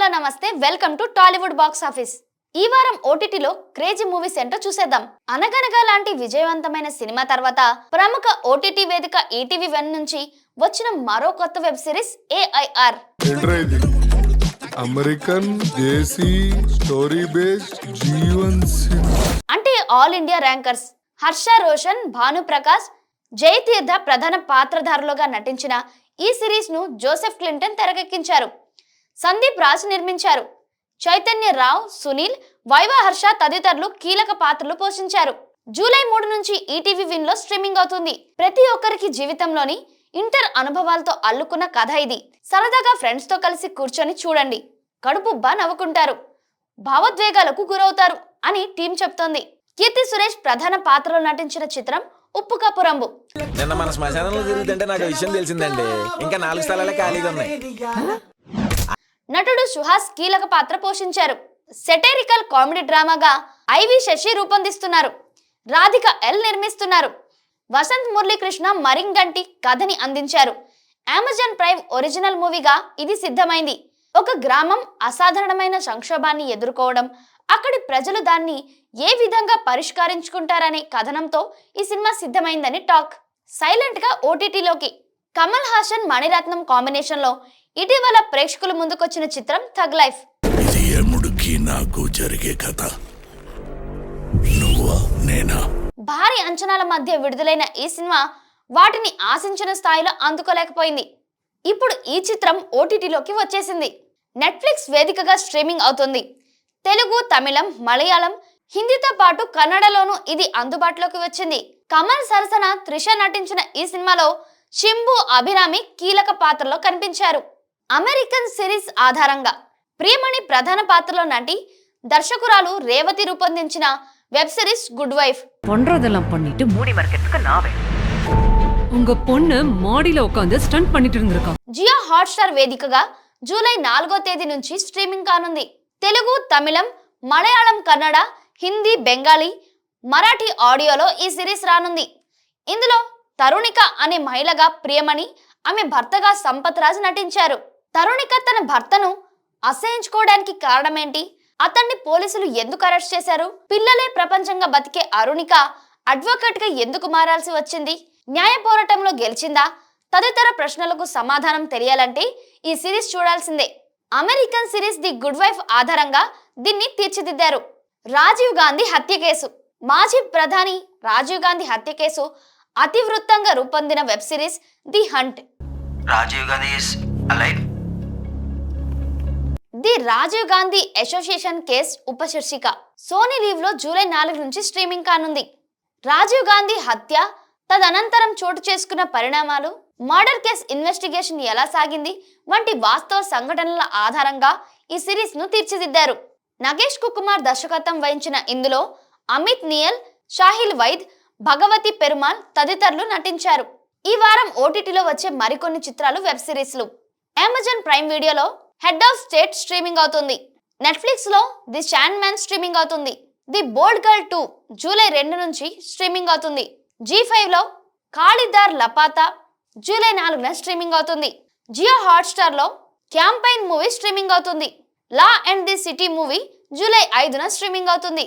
Hello నమస్తే. Welcome to Tollywood box office. ఈ వారం ఓటీటీలో క్రేజీ మూవీస్ ఏంటో చూసేద్దాం. అనగనగా లాంటి విజయవంతమైన సినిమా తర్వాత ప్రముఖ ఓటీటీ వేదిక ఈటీవీ వన్ నుంచి వచ్చిన మరో కొత్త web series AIR American desi story based Jeevan అంటే all India rankers Harsha Roshan Bhanuprakash Jayatheertha ప్రధాన పాత్రధారులుగా నటించిన ఈ సిరీస్ను జోసెఫ్ క్లింటన్ తెరకెక్కించారు. సందీప్ రాజ్ నిర్మించారు. చైతన్య రావ్ సునీల్ వైవ హర్ష తదితరులు కీలక పాత్రలు పోషించారు. జూలై మూడు నుంచి ఈటీవీ విన్లో స్ట్రీమింగ్ అవుతుంది. ప్రతి ఒక్కరికి జీవితంలోని ఇంటర్ అనుభవాలతో అల్లుకున్న కథ ఇది. సరదాగా ఫ్రెండ్స్తో కలిసి కూర్చొని చూడండి. కడుపుబ్బా నవ్వుకుంటారు. భావోద్వేగాలకు గురవుతారు అని టీం చెప్తోంది. కీర్తి సురేష్ ప్రధాన పాత్రలో నటించిన చిత్రం ఉప్పు కప్పు రంబు. నిన్న మన శ్మశానంలో తిరుగుతుంటే నాకు విషయం తెలిసిందండి. ఇంకా నాలుగు స్థలాలే ఖాళీగా ఉన్నాయి. నటుడు సుహాస్ కీలక పాత్ర పోషించారు. సెటైరికల్ కామెడీ డ్రామాగా ఐవి శశి రూపొందిస్తున్నారు. రాధిక ఎల్ నిర్మిస్తున్నారు. వసంత్ మురళీకృష్ణ మరింగంటి కథని అందించారు. అమెజాన్ ప్రైమ్ ఒరిజినల్ మూవీగా ఇది సిద్ధమైంది. ఒక గ్రామం అసాధారణమైన సంక్షోభాన్ని ఎదుర్కోవడం అక్కడి ప్రజలు దాన్ని ఏ విధంగా పరిష్కరించుకుంటారనే కథనంతో ఈ సినిమా సిద్ధమైందని టాక్. సైలెంట్గా ఓటీటీలోకి. కమల్ హాసన్ మణిరత్నం కాంబినేషన్లో ఇటీవల ప్రేక్షకుల ముందుకొచ్చిన చిత్రం థగ్ లైఫ్. నాకు జరిగే కథ. నువ్వా నేనా? భారీ అంచనాల మధ్య విడుదలైన ఈ సినిమా వాటిని ఆశించిన స్థాయిలో అందుకోలేకపోయింది. ఇప్పుడు ఈ చిత్రం ఓటీటీలోకి వచ్చేసింది. నెట్ఫ్లిక్స్ వేదికగా స్ట్రీమింగ్ అవుతుంది. తెలుగు తమిళం మలయాళం హిందీతో పాటు కన్నడలోనూ ఇది అందుబాటులోకి వచ్చింది. కమల్ సరసన త్రిష నటించిన ఈ సినిమాలో శింబు అభిరామి కీలక పాత్రలో కనిపించారు. అమెరికన్ సిరీస్ ఆధారంగా ప్రియమణి ప్రధాన పాత్రలో నటి దర్శకురాలు రేవతి రూపొందించిన వెబ్ సిరీస్ గుడ్ వైఫ్ பண்றதெல்லாம் பண்ணிட்டு மூடி மறைக்கிறதுக்கு நான் உங்க பொண்ணு மாடியில உட்காந்து ஸ்டண்ட் பண்ணிட்டு இருந்திருக்கா జియో హాట్స్టార్ వేదికగా జూలై నాలుగో తేదీ నుంచి స్ట్రీమింగ్ కానుంది తెలుగు తమిళం మలయాళం కన్నడ హిందీ బెంగాలీ మరాఠీ ఆడియోలో ఈ సిరీస్ రానుంది ఇందులో తరుణిక అనే మహిళగా ప్రియమణి ఆమె భర్తగా సంపత్ రాజ్ నటించారు తరుణిక తన భర్తను అసహించుకోవడానికి కారణమేంటి? అతన్ని పోలీసులు ఎందుకు అరెస్ట్ చేశారు? పిల్లలే ప్రపంచంగా బతికే అరుణిక అడ్వకేట్గా ఎందుకు మారాల్సి వచ్చింది? న్యాయ పోరాటంలో గెలిచిందా? తదితర ప్రశ్నలకు సమాధానం తెలియాలంటే ఈ సిరీస్ చూడాల్సిందే. American series the good wife ఆధారంగా దీన్ని తీర్చిదిద్దారు. రాజీవ్ గాంధీ హత్య కేసు. మాజీ ప్రధాని రాజీవ్ గాంధీ హత్య కేసు అతివృత్తంగా రూపొందిన web series the hunt. Rajiv Gandhi. The Rajiv Gandhi association case ఉపశీర్షిక. Sony లీవ్లో జూలై నాలుగు నుంచి స్ట్రీమింగ్ కానుంది. రాజీవ్ గాంధీ హత్య తదనంతరం చోటు చేసుకున్న పరిణామాలు మర్డర్ కేస్ ఇన్వెస్టిగేషన్ ఎలా సాగింది వంటి వాస్తవ సంఘటనల ఆధారంగా ఈ సిరీస్ను తీర్చిదిద్దారు. నగేష్ కుకుమార్ దర్శకత్వం వహించిన ఇందులో అమిత్ నియల్ షాహిల్ వైద్ భగవతి పెరుమాల్ తదితరులు నటించారు. ఈ వారం ఓటీటీలో వచ్చే మరికొన్ని చిత్రాలు వెబ్ సిరీస్లు. అమెజాన్ ప్రైమ్ వీడియోలో హెడ్ ఆఫ్ స్టేట్ స్ట్రీమింగ్ అవుతుంది. నెట్ఫ్లిక్స్లో ది షాన్ మ్యాన్ స్ట్రీమింగ్ అవుతుంది. The bold girl two July రెండు నుంచి స్ట్రీమింగ్ అవుతుంది. జీ ఫైవ్లో కాళిదార్ లపాత జూలై నాలుగున స్ట్రీమింగ్ అవుతుంది. జియో హాట్స్టార్లో క్యాంపైన్ మూవీ స్ట్రీమింగ్ అవుతుంది. Law and the city movie July ఐదున స్ట్రీమింగ్ అవుతుంది.